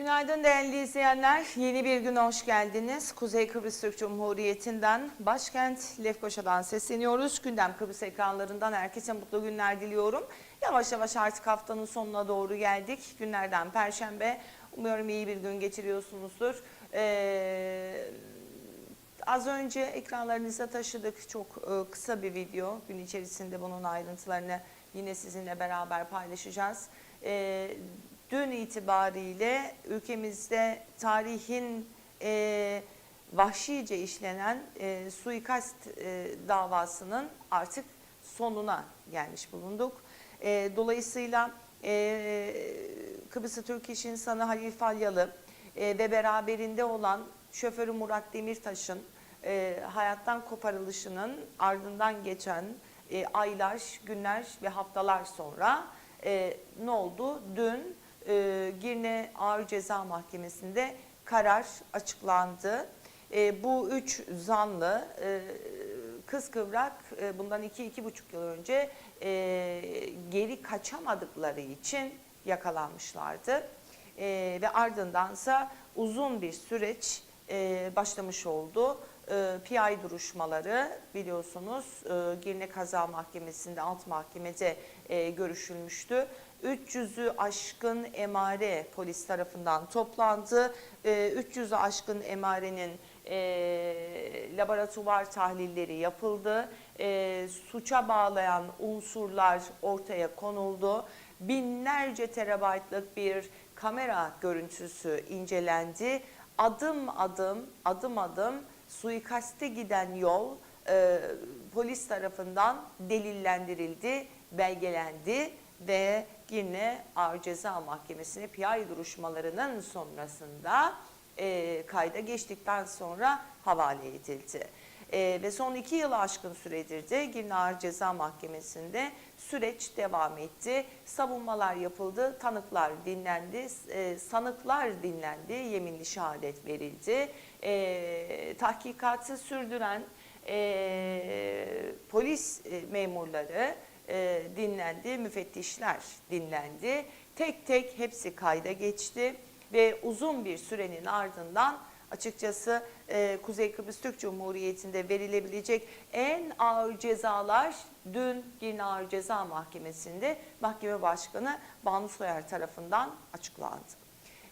Günaydın değerli izleyenler. Yeni bir güne hoş geldiniz. Kuzey Kıbrıs Türk Cumhuriyeti'nden, başkent Lefkoşa'dan sesleniyoruz. Gündem Kıbrıs ekranlarından herkese mutlu günler diliyorum. Yavaş yavaş artık haftanın sonuna doğru geldik. Günlerden Perşembe. Umuyorum iyi bir gün geçiriyorsunuzdur. Ee, Az önce ekranlarınıza taşıdık çok e, kısa bir video. Gün içerisinde bunun ayrıntılarını yine sizinle beraber paylaşacağız. E, dün itibariyle ülkemizde tarihin e, vahşice işlenen e, suikast e, davasının artık sonuna gelmiş bulunduk. E, dolayısıyla e, Kıbrıs Türk İş İnsanı Halil Falyalı e, ve beraberinde olan şoförü Murat Demirtaş'ın e, hayattan koparılışının ardından geçen e, aylar, günler ve haftalar sonra e, ne oldu? Dün e, Girne Ağır Ceza Mahkemesi'nde karar açıklandı. E, bu üç zanlı e, kıskıvrak e, bundan iki, iki buçuk yıl önce e, geri kaçamadıkları için yakalanmışlardı. E, ve ardındansa uzun bir süreç e, başlamış oldu. E, PI duruşmaları biliyorsunuz e, Girne Kaza Mahkemesi'nde alt mahkemede e, görüşülmüştü. 300'ü aşkın emare polis tarafından toplandı. E, 300'ü aşkın emarenin e, laboratuvar tahlilleri yapıldı. E, suça bağlayan unsurlar ortaya konuldu. Binlerce terabaytlık bir kamera görüntüsü incelendi. Adım adım, adım adım suikaste giden yol e, polis tarafından delillendirildi, belgelendi ve yine Ağır Ceza Mahkemesi'ne PI duruşmalarının sonrasında e, kayda geçtikten sonra havale edildi. E, ve son iki yılı aşkın süredir de Girne Ağır Ceza Mahkemesi'nde süreç devam etti. Savunmalar yapıldı, tanıklar dinlendi, e, sanıklar dinlendi, yeminli şehadet verildi. E, tahkikatı sürdüren e, polis e, memurları e, dinlendi, müfettişler dinlendi. Tek tek hepsi kayda geçti ve uzun bir sürenin ardından açıkçası e, Kuzey Kıbrıs Türk Cumhuriyeti'nde verilebilecek en ağır cezalar dün Girne Ağır Ceza Mahkemesi'nde Mahkeme Başkanı Banu Soyer tarafından açıklandı.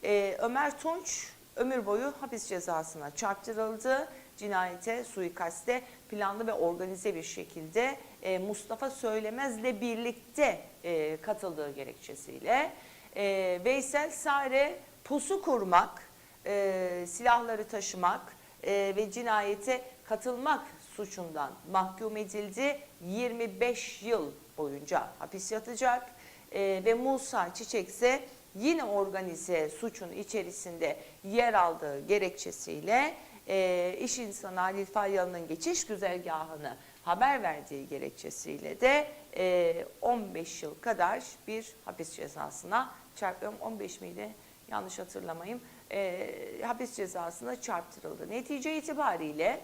E, Ömer Tunç ömür boyu hapis cezasına çarptırıldı. Cinayete, suikaste planlı ve organize bir şekilde e, Mustafa Söylemez'le birlikte e, katıldığı gerekçesiyle e, Veysel Sare pusu kurmak, e, silahları taşımak e, ve cinayete katılmak suçundan mahkum edildi. 25 yıl boyunca hapis yatacak E, ve Musa Çiçek ise yine organize suçun içerisinde yer aldığı gerekçesiyle e, iş insanı Halil Falyalı'nın geçiş güzergahını haber verdiği gerekçesiyle de e, 15 yıl kadar bir hapis cezasına çarpıyorum 15 miydi yanlış hatırlamayayım e, hapis cezasına çarptırıldı. Netice itibariyle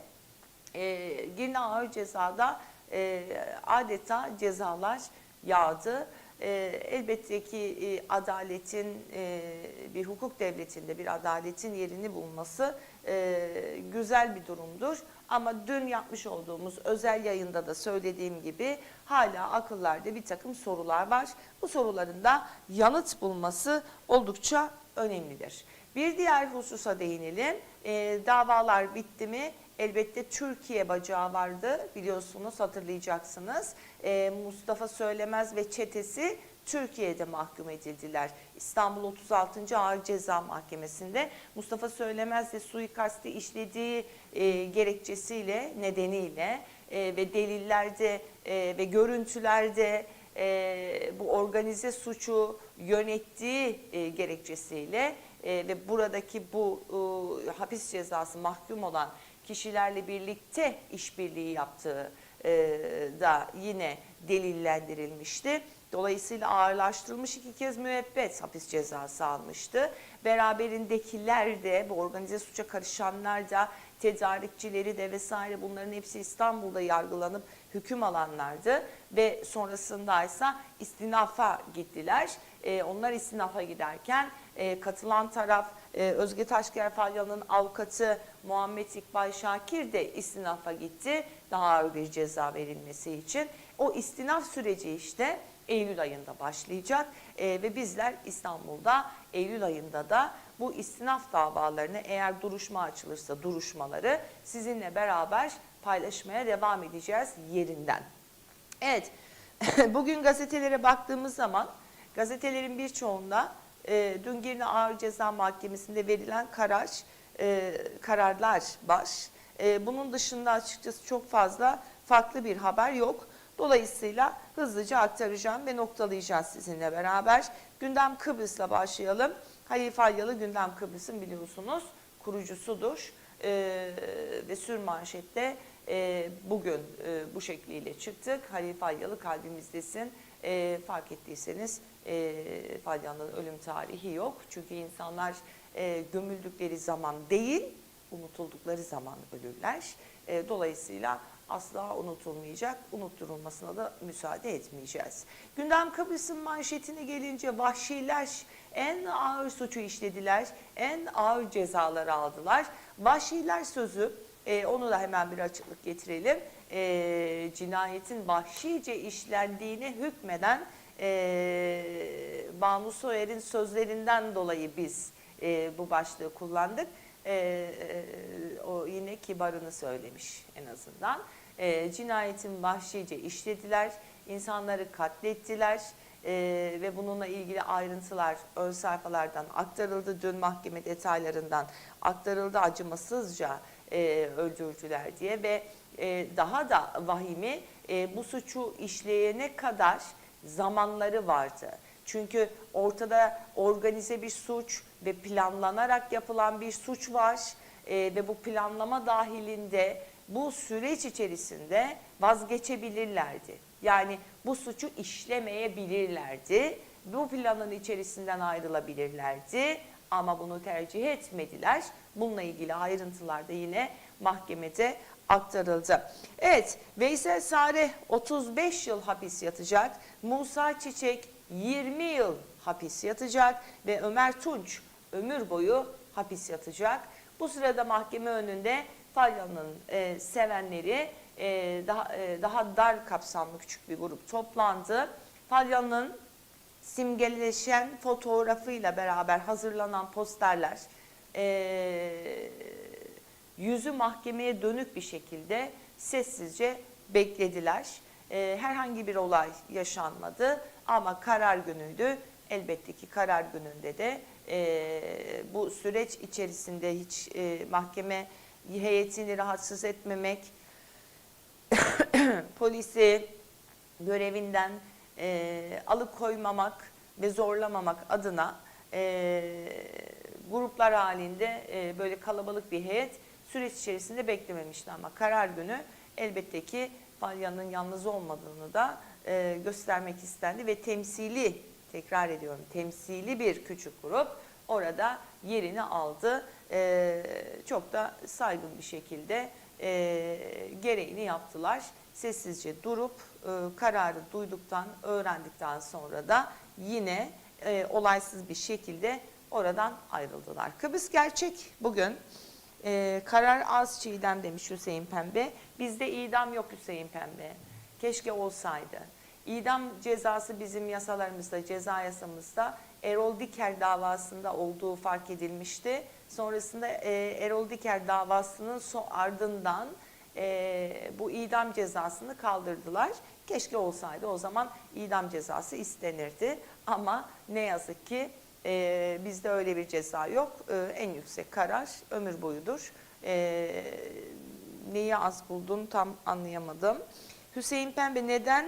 e, Girne Ağır Ceza'da e, adeta cezalar yağdı. E, elbette ki e, adaletin e, bir hukuk devletinde bir adaletin yerini bulması e, güzel bir durumdur. Ama dün yapmış olduğumuz özel yayında da söylediğim gibi hala akıllarda bir takım sorular var. Bu soruların da yanıt bulması oldukça önemlidir. Bir diğer hususa değinelim. E, davalar bitti mi? Elbette Türkiye bacağı vardı biliyorsunuz hatırlayacaksınız. E, Mustafa Söylemez ve çetesi Türkiye'de mahkum edildiler. İstanbul 36. Ağır Ceza Mahkemesi'nde Mustafa Söylemez ve suikasti işlediği e, gerekçesiyle nedeniyle e, ve delillerde e, ve görüntülerde e, bu organize suçu yönettiği e, gerekçesiyle e, ve buradaki bu e, hapis cezası mahkum olan kişilerle birlikte işbirliği yaptığı e, da yine delillendirilmişti. Dolayısıyla ağırlaştırılmış iki kez müebbet hapis cezası almıştı. Beraberindekiler de bu organize suça karışanlar da tedarikçileri de vesaire bunların hepsi İstanbul'da yargılanıp hüküm alanlardı ve sonrasında ise istinafa gittiler. Ee, onlar istinafa giderken e, katılan taraf e, Özge Taşker Falyalı'nın avukatı Muhammed İkbal Şakir de istinafa gitti. Daha ağır bir ceza verilmesi için. O istinaf süreci işte Eylül ayında başlayacak E, ve bizler İstanbul'da Eylül ayında da bu istinaf davalarını eğer duruşma açılırsa duruşmaları sizinle beraber paylaşmaya devam edeceğiz yerinden. Evet, bugün gazetelere baktığımız zaman gazetelerin birçoğunda e, dün Girne Ağır Ceza Mahkemesi'nde verilen karar, e, kararlar var. E, bunun dışında açıkçası çok fazla farklı bir haber yok. Dolayısıyla hızlıca aktaracağım ve noktalayacağız sizinle beraber. Gündem Kıbrıs'la başlayalım. Halil Falyalı Gündem Kıbrıs'ın biliyorsunuz kurucusudur. Ee, ve sür manşette e, bugün e, bu şekliyle çıktık. Halil Falyalı kalbimizdesin. E, fark ettiyseniz e, Falyalı'nın ölüm tarihi yok. Çünkü insanlar e, gömüldükleri zaman değil, unutuldukları zaman ölürler. E, dolayısıyla asla unutulmayacak, unutturulmasına da müsaade etmeyeceğiz. Gündem Kıbrıs'ın manşetine gelince vahşiler en ağır suçu işlediler, en ağır cezaları aldılar. Vahşiler sözü, e, onu da hemen bir açıklık getirelim. E, cinayetin vahşice işlendiğine hükmeden e, Banu Soyer'in sözlerinden dolayı biz e, bu başlığı kullandık. E, e, o yine kibarını söylemiş en azından. E, cinayetin vahşice işlediler, insanları katlettiler e, ve bununla ilgili ayrıntılar ön sayfalardan aktarıldı. Dün mahkeme detaylarından aktarıldı acımasızca e, öldürdüler diye ve e, daha da vahimi e, bu suçu işleyene kadar zamanları vardı. Çünkü ortada organize bir suç ve planlanarak yapılan bir suç var e, ve bu planlama dahilinde bu süreç içerisinde vazgeçebilirlerdi. Yani bu suçu işlemeyebilirlerdi. Bu planın içerisinden ayrılabilirlerdi ama bunu tercih etmediler. Bununla ilgili ayrıntılar da yine mahkemede aktarıldı. Evet, Veysel Sare 35 yıl hapis yatacak. Musa Çiçek 20 yıl hapis yatacak ve Ömer Tunç ömür boyu hapis yatacak. Bu sırada mahkeme önünde Falyan'ın e, sevenleri e, daha e, daha dar kapsamlı küçük bir grup toplandı. Falyan'ın simgeleşen fotoğrafıyla beraber hazırlanan posterler e, yüzü mahkemeye dönük bir şekilde sessizce beklediler. E, herhangi bir olay yaşanmadı ama karar günüydü. Elbette ki karar gününde de e, bu süreç içerisinde hiç e, mahkeme heyetini rahatsız etmemek, polisi görevinden e, alıkoymamak ve zorlamamak adına e, gruplar halinde e, böyle kalabalık bir heyet süreç içerisinde beklememişti ama karar günü elbette ki Falyan'ın yalnız olmadığını da e, göstermek istendi ve temsili tekrar ediyorum temsili bir küçük grup orada yerini aldı. E, çok da saygın bir şekilde e, gereğini yaptılar. Sessizce durup e, kararı duyduktan, öğrendikten sonra da yine e, olaysız bir şekilde oradan ayrıldılar. Kıbrıs Gerçek bugün e, karar az çiğdem demiş Hüseyin Pembe. Bizde idam yok Hüseyin Pembe. Keşke olsaydı. İdam cezası bizim yasalarımızda, ceza yasamızda Erol Diker davasında olduğu fark edilmişti. Sonrasında e, Erol Diker davasının so ardından e, bu idam cezasını kaldırdılar. Keşke olsaydı o zaman idam cezası istenirdi. Ama ne yazık ki e, bizde öyle bir ceza yok. E, en yüksek karar ömür boyudur. E, neyi az buldum tam anlayamadım. Hüseyin Pembe neden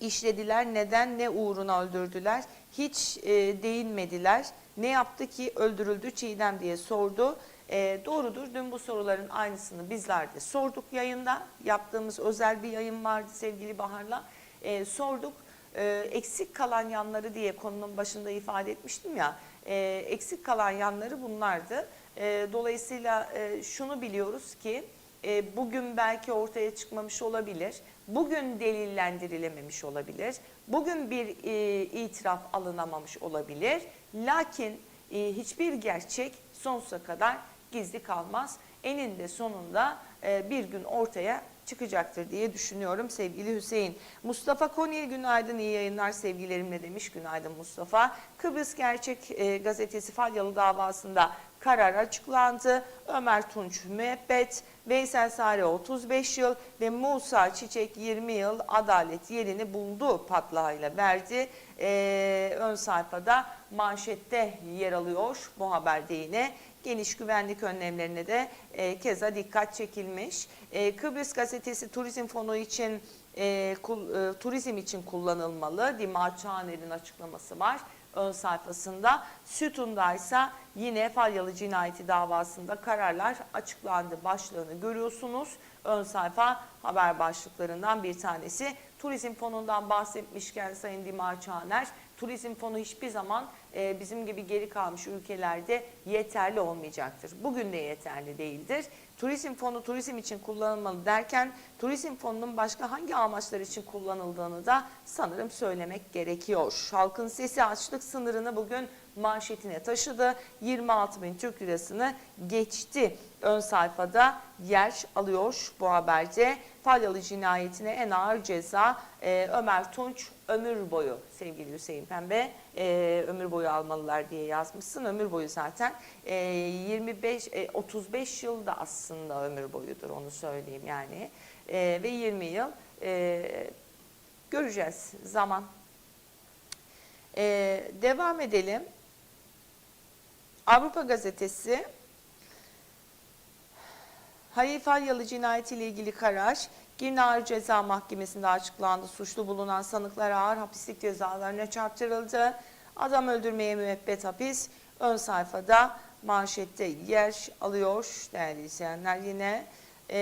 işlediler, neden ne uğruna öldürdüler hiç e, değinmediler. Ne yaptı ki öldürüldü Çiğdem diye sordu. E, doğrudur dün bu soruların aynısını bizler de sorduk yayında. Yaptığımız özel bir yayın vardı sevgili Bahar'la. E, sorduk. E, eksik kalan yanları diye konunun başında ifade etmiştim ya. E, eksik kalan yanları bunlardı. E, dolayısıyla e, şunu biliyoruz ki e, bugün belki ortaya çıkmamış olabilir. Bugün delillendirilememiş olabilir. Bugün bir e, itiraf alınamamış olabilir. Lakin e, hiçbir gerçek sonsuza kadar gizli kalmaz. Eninde sonunda e, bir gün ortaya çıkacaktır diye düşünüyorum sevgili Hüseyin. Mustafa Konya'ya günaydın iyi yayınlar sevgilerimle demiş. Günaydın Mustafa. Kıbrıs Gerçek e, gazetesi Falyalı davasında karar açıklandı. Ömer Tunç müebbet, Veysel Sare 35 yıl ve Musa Çiçek 20 yıl adalet yerini buldu patlağıyla verdi. Ee, ön sayfada manşette yer alıyor bu haberde yine. Geniş güvenlik önlemlerine de e, keza dikkat çekilmiş. E, Kıbrıs gazetesi turizm fonu için e, kul, e, turizm için kullanılmalı. Dima Çağner'in açıklaması var ön sayfasında. Sütun'da ise yine Falyalı cinayeti davasında kararlar açıklandı başlığını görüyorsunuz. Ön sayfa haber başlıklarından bir tanesi. Turizm fonundan bahsetmişken Sayın Dimar Çağner, turizm fonu hiçbir zaman e, bizim gibi geri kalmış ülkelerde yeterli olmayacaktır. Bugün de yeterli değildir. Turizm fonu turizm için kullanılmalı derken turizm fonunun başka hangi amaçlar için kullanıldığını da sanırım söylemek gerekiyor. Halkın sesi açlık sınırını bugün manşetine taşıdı. 26 bin Türk lirasını geçti. Ön sayfada yer alıyor bu haberde. Falyalı cinayetine en ağır ceza e, Ömer Tunç ömür boyu sevgili Hüseyin Pembe e, ömür boyu almalılar diye yazmışsın. Ömür boyu zaten e, 25 e, 35 yıl da aslında ömür boyudur onu söyleyeyim yani. E, ve 20 yıl e, göreceğiz zaman. E, devam edelim. Avrupa Gazetesi Halil Falyalı cinayetiyle ilgili karar Girne Ceza Mahkemesi'nde açıklandı. Suçlu bulunan sanıklar ağır hapislik cezalarına çarptırıldı. Adam öldürmeye müebbet hapis ön sayfada manşette yer alıyor değerli izleyenler yine. Ee,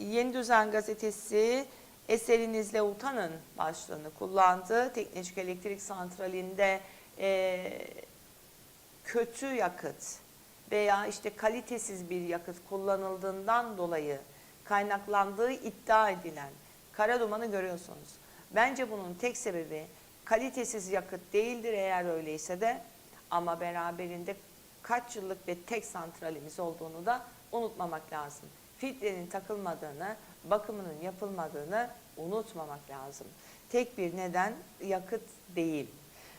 Yeni Düzen Gazetesi eserinizle utanın başlığını kullandı. Teknecik Elektrik Santrali'nde e, kötü yakıt veya işte kalitesiz bir yakıt kullanıldığından dolayı kaynaklandığı iddia edilen kara dumanı görüyorsunuz. Bence bunun tek sebebi kalitesiz yakıt değildir eğer öyleyse de ama beraberinde kaç yıllık bir tek santralimiz olduğunu da unutmamak lazım. Filtrenin takılmadığını, bakımının yapılmadığını unutmamak lazım. Tek bir neden yakıt değil.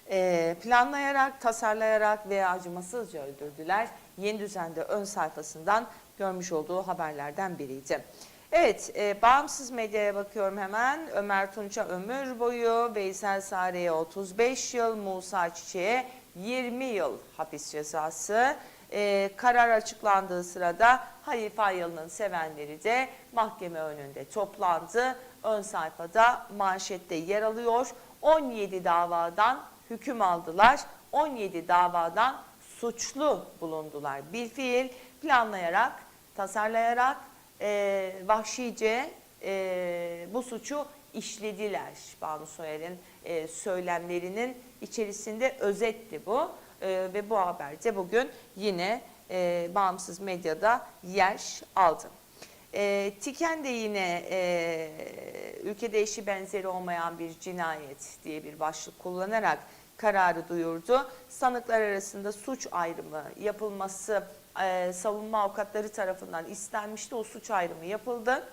Ee, planlayarak, tasarlayarak veya acımasızca öldürdüler. Yeni düzende ön sayfasından görmüş olduğu haberlerden biriydi. Evet, e, bağımsız medyaya bakıyorum hemen. Ömer Tunç'a ömür boyu, Veysel Sare'ye 35 yıl, Musa Çiçek'e 20 yıl hapis cezası. E, karar açıklandığı sırada Halife Ayyalı'nın sevenleri de mahkeme önünde toplandı. Ön sayfada manşette yer alıyor. 17 davadan hüküm aldılar. 17 davadan suçlu bulundular. Bilfiil planlayarak, tasarlayarak e, vahşice e, bu suçu işlediler. Banu Soyer'in e, söylemlerinin içerisinde özetti bu. E, ve bu haber de bugün yine e, bağımsız medyada yer aldı. E, Tiken de yine e, ülkede eşi benzeri olmayan bir cinayet diye bir başlık kullanarak kararı duyurdu. Sanıklar arasında suç ayrımı yapılması e, savunma avukatları tarafından istenmişti. O suç ayrımı yapıldı.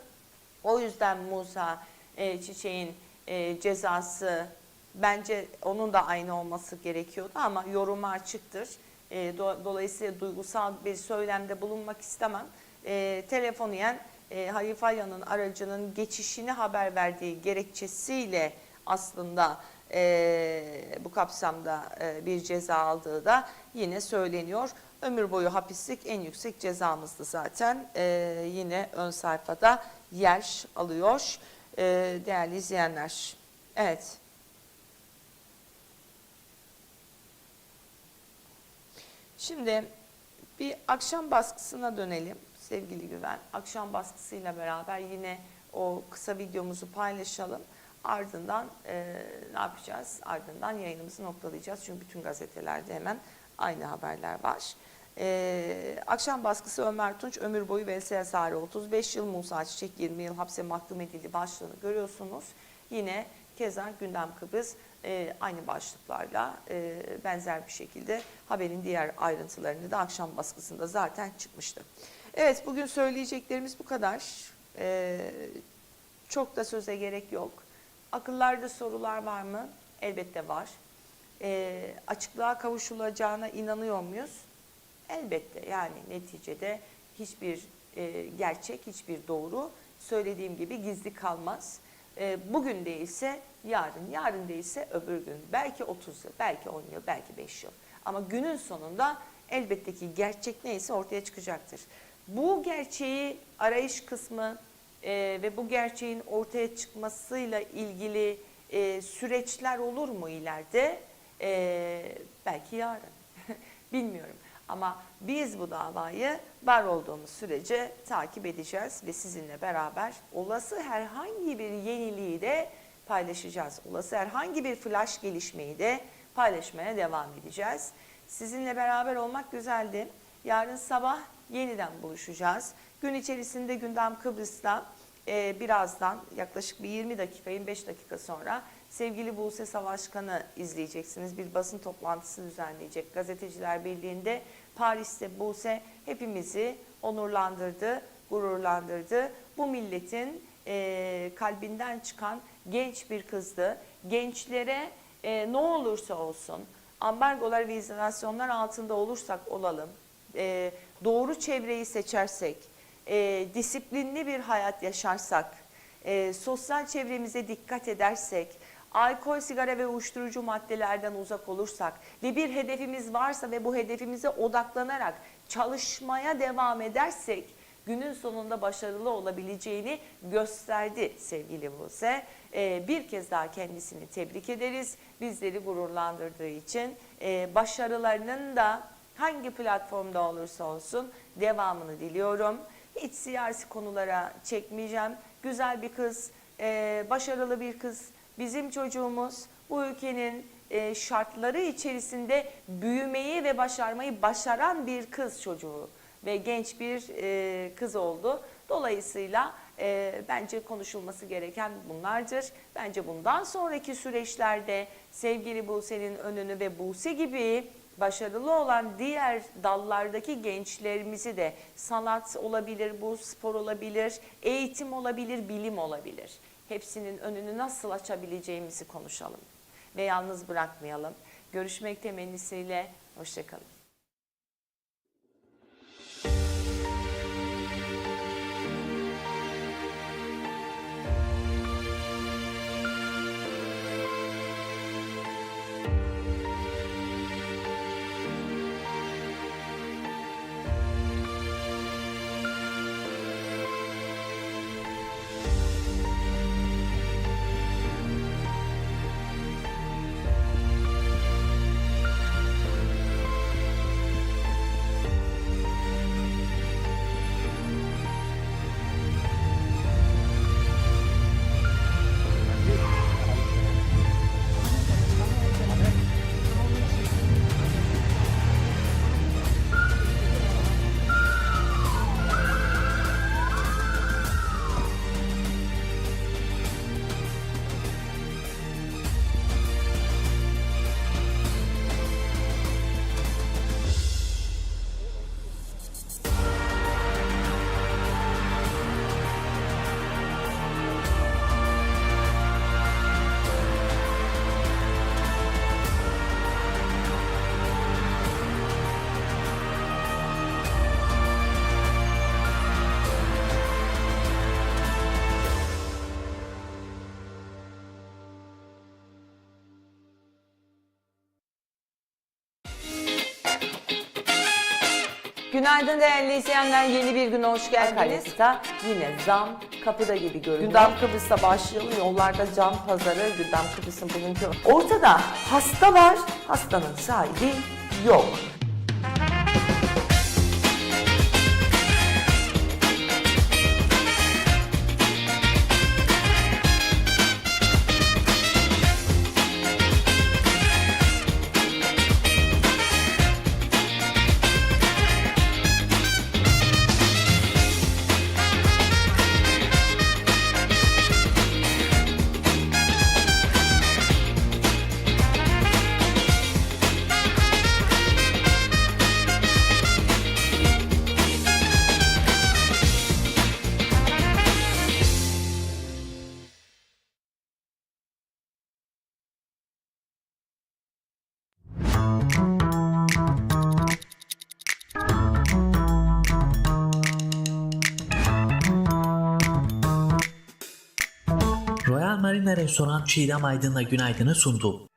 O yüzden Musa e, Çiçek'in e, cezası bence onun da aynı olması gerekiyordu ama yoruma açıktır. E, do- dolayısıyla duygusal bir söylemde bulunmak istemem. E, telefon yiyen e, Halife Aya'nın aracının geçişini haber verdiği gerekçesiyle aslında e, bu kapsamda e, bir ceza aldığı da yine söyleniyor. Ömür boyu hapislik en yüksek cezamızdı zaten. E, yine ön sayfada yer alıyor e, değerli izleyenler. Evet. Şimdi bir akşam baskısına dönelim sevgili Güven. Akşam baskısıyla beraber yine o kısa videomuzu paylaşalım. Ardından e, ne yapacağız? Ardından yayınımızı noktalayacağız. Çünkü bütün gazetelerde hemen aynı haberler var. E, akşam baskısı Ömer Tunç ömür boyu Veysel Sari 35 yıl, Musa Çiçek 20 yıl hapse mahkum edildi başlığını görüyorsunuz. Yine keza Gündem Kıbrıs e, aynı başlıklarla e, benzer bir şekilde haberin diğer ayrıntılarını da akşam baskısında zaten çıkmıştı. Evet bugün söyleyeceklerimiz bu kadar. E, çok da söze gerek yok. Akıllarda sorular var mı? Elbette var. E, açıklığa kavuşulacağına inanıyor muyuz? Elbette yani neticede hiçbir e, gerçek, hiçbir doğru söylediğim gibi gizli kalmaz. E, bugün değilse yarın, yarın değilse öbür gün. Belki 30 yıl, belki 10 yıl, belki 5 yıl. Ama günün sonunda elbette ki gerçek neyse ortaya çıkacaktır. Bu gerçeği arayış kısmı e, ve bu gerçeğin ortaya çıkmasıyla ilgili e, süreçler olur mu ileride? E, belki yarın. Bilmiyorum. Ama biz bu davayı var olduğumuz sürece takip edeceğiz ve sizinle beraber olası herhangi bir yeniliği de paylaşacağız. Olası herhangi bir flash gelişmeyi de paylaşmaya devam edeceğiz. Sizinle beraber olmak güzeldi. Yarın sabah yeniden buluşacağız. Gün içerisinde gündem Kıbrıs'ta e, birazdan yaklaşık bir 20 dakika 25 dakika sonra sevgili Buse Savaşkan'ı izleyeceksiniz. Bir basın toplantısı düzenleyecek Gazeteciler Birliği'nde. Paris'te Buse hepimizi onurlandırdı, gururlandırdı. Bu milletin e, kalbinden çıkan genç bir kızdı. Gençlere e, ne olursa olsun ambargolar ve izolasyonlar altında olursak olalım, e, doğru çevreyi seçersek, e, disiplinli bir hayat yaşarsak, e, sosyal çevremize dikkat edersek, alkol, sigara ve uyuşturucu maddelerden uzak olursak ve bir hedefimiz varsa ve bu hedefimize odaklanarak çalışmaya devam edersek günün sonunda başarılı olabileceğini gösterdi sevgili Buse. Ee, bir kez daha kendisini tebrik ederiz. Bizleri gururlandırdığı için e, başarılarının da hangi platformda olursa olsun devamını diliyorum. Hiç siyasi konulara çekmeyeceğim. Güzel bir kız, e, başarılı bir kız, bizim çocuğumuz bu ülkenin e, şartları içerisinde büyümeyi ve başarmayı başaran bir kız çocuğu ve genç bir e, kız oldu. Dolayısıyla e, bence konuşulması gereken bunlardır. Bence bundan sonraki süreçlerde sevgili Buse'nin önünü ve Buse gibi başarılı olan diğer dallardaki gençlerimizi de sanat olabilir, bu spor olabilir, eğitim olabilir, bilim olabilir. Hepsinin önünü nasıl açabileceğimizi konuşalım ve yalnız bırakmayalım. Görüşmek temennisiyle, hoşçakalın. Günaydın değerli izleyenler. Yeni bir güne hoş geldiniz. Akaryakıta yine zam kapıda gibi görünüyor. Gündem Kıbrıs'ta başlayalım. Yollarda cam pazarı, Gündem Kıbrıs'ın bugünkü... Ortada hasta var, hastanın sahibi yok. Restoran Çiğdem Aydın'la günaydını sundu.